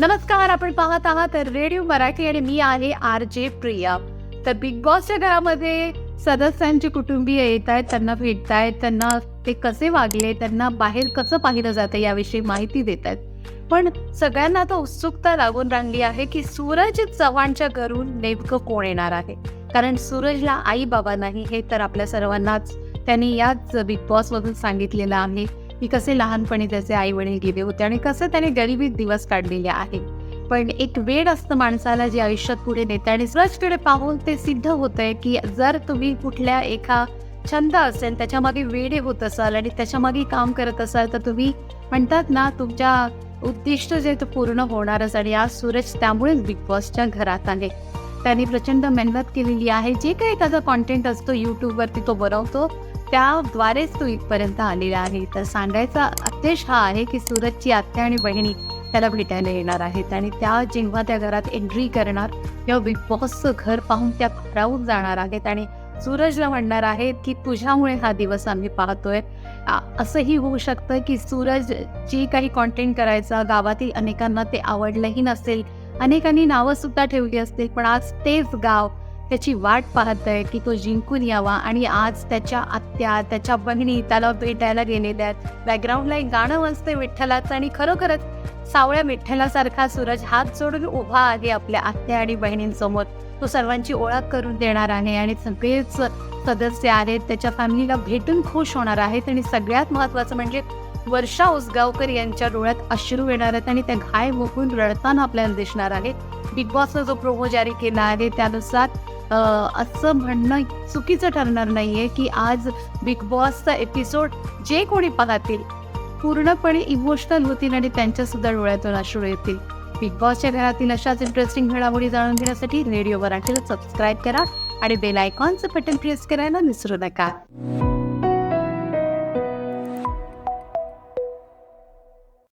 नमस्कार आपण पाहत आहात रेडिओ मराठी आणि मी आहे आर जे प्रिया. तर बिग बॉसच्या घरामध्ये सदस्यांची कुटुंबीय येत आहेत त्यांना भेटत आहेत त्यांना ते कसे वागले त्यांना बाहेर कसं पाहिलं जातं याविषयी माहिती देत आहेत पण सगळ्यांना आता उत्सुकता लागून राहिली आहे की सूरज चव्हाणच्या घरून नेमकं कोण येणार आहे? कारण सूरजला आई बाबा नाही हे तर आपल्या सर्वांनाच त्यांनी याच बिग बॉसमधून सांगितलेलं आहे. की कसे लहानपणी त्याचे आई वडील गेले होते आणि कसं त्याने गरिबीत दिवस काढलेले आहे पण एक वेळ असतं माणसाला जे आयुष्यात पुढे नेते आणि सूरजकडे पाहून ते सिद्ध होतंय की जर तुम्ही कुठल्या एका छंद असेल त्याच्यामागे वेडे होत असाल आणि त्याच्यामागे काम करत असाल तर तुम्ही म्हणतात ना तुमच्या उद्दिष्ट जे तो पूर्ण होणारच आणि आज सूरज त्यामुळेच बिग बॉसच्या घरात आहे. त्यांनी प्रचंड मेहनत केलेली आहे. जे काही त्याचा कॉन्टेंट असतो यूट्यूबवरती तो बनवतो. त्याद्वारेच तो इथपर्यंत आलेला आहे. तर सांगायचा उद्देश हा आहे की सूरजची आत्या आणि बहिणी त्याला भेटायला येणार आहेत आणि त्या जेव्हा त्या घरात एंट्री करणार तेव्हा बिग बॉसचं घर पाहून त्या भरावून जाणार आहेत आणि सूरजला म्हणणार आहेत की तुझ्यामुळे हा दिवस आम्ही पाहतोय. असंही होऊ शकतं की सूरज जे काही कॉन्टेंट करायचा गावातील अनेकांना ते आवडलंही नसेल. अनेकांनी नावं सुद्धा ठेवली असतील पण आज तेच गाव त्याची वाट पाहत आहे की तो जिंकून यावा आणि आज त्याच्या आत्या त्याच्या बहिणी त्याला भेटायला गेलेल्या आहेत. बॅकग्राऊंडला एक गाणं वाजतंय विठ्ठलाचं आणि खरोखरच सावळ्या विठ्ठलासारखा सूरज हात जोडून उभा आहे आपल्या आत्या आणि बहिणींसमोर. तो सर्वांची ओळख करून देणार आहे आणि सगळेच सदस्य आहेत. त्याच्या फॅमिलीला भेटून खुश होणार आहेत आणि सगळ्यात महत्त्वाचं म्हणजे वर्षा उसगावकर यांच्या डोळ्यात अश्रू येणार आहेत आणि त्या घाय मुकून रडताना आपल्याला दिसणार आहे. बिग बॉसनं जो प्रोमो जारी केला आहे त्यानुसार असं म्हणणं चुकीचं ठरणार नाहीये की आज बिग बॉसचा एपिसोड जे कोणी पाहतील पूर्णपणे इमोशनल होतील आणि त्यांच्या सुद्धा डोळ्यातून अश्रू येतील. बिग बॉसच्या घरातील अशाच इंटरेस्टिंग घडामोडी जाणून घेण्यासाठी रेडिओ मराठीला सबस्क्राईब करा आणि बेल आयकॉनचं बटन प्रेस करायला विसरू नका.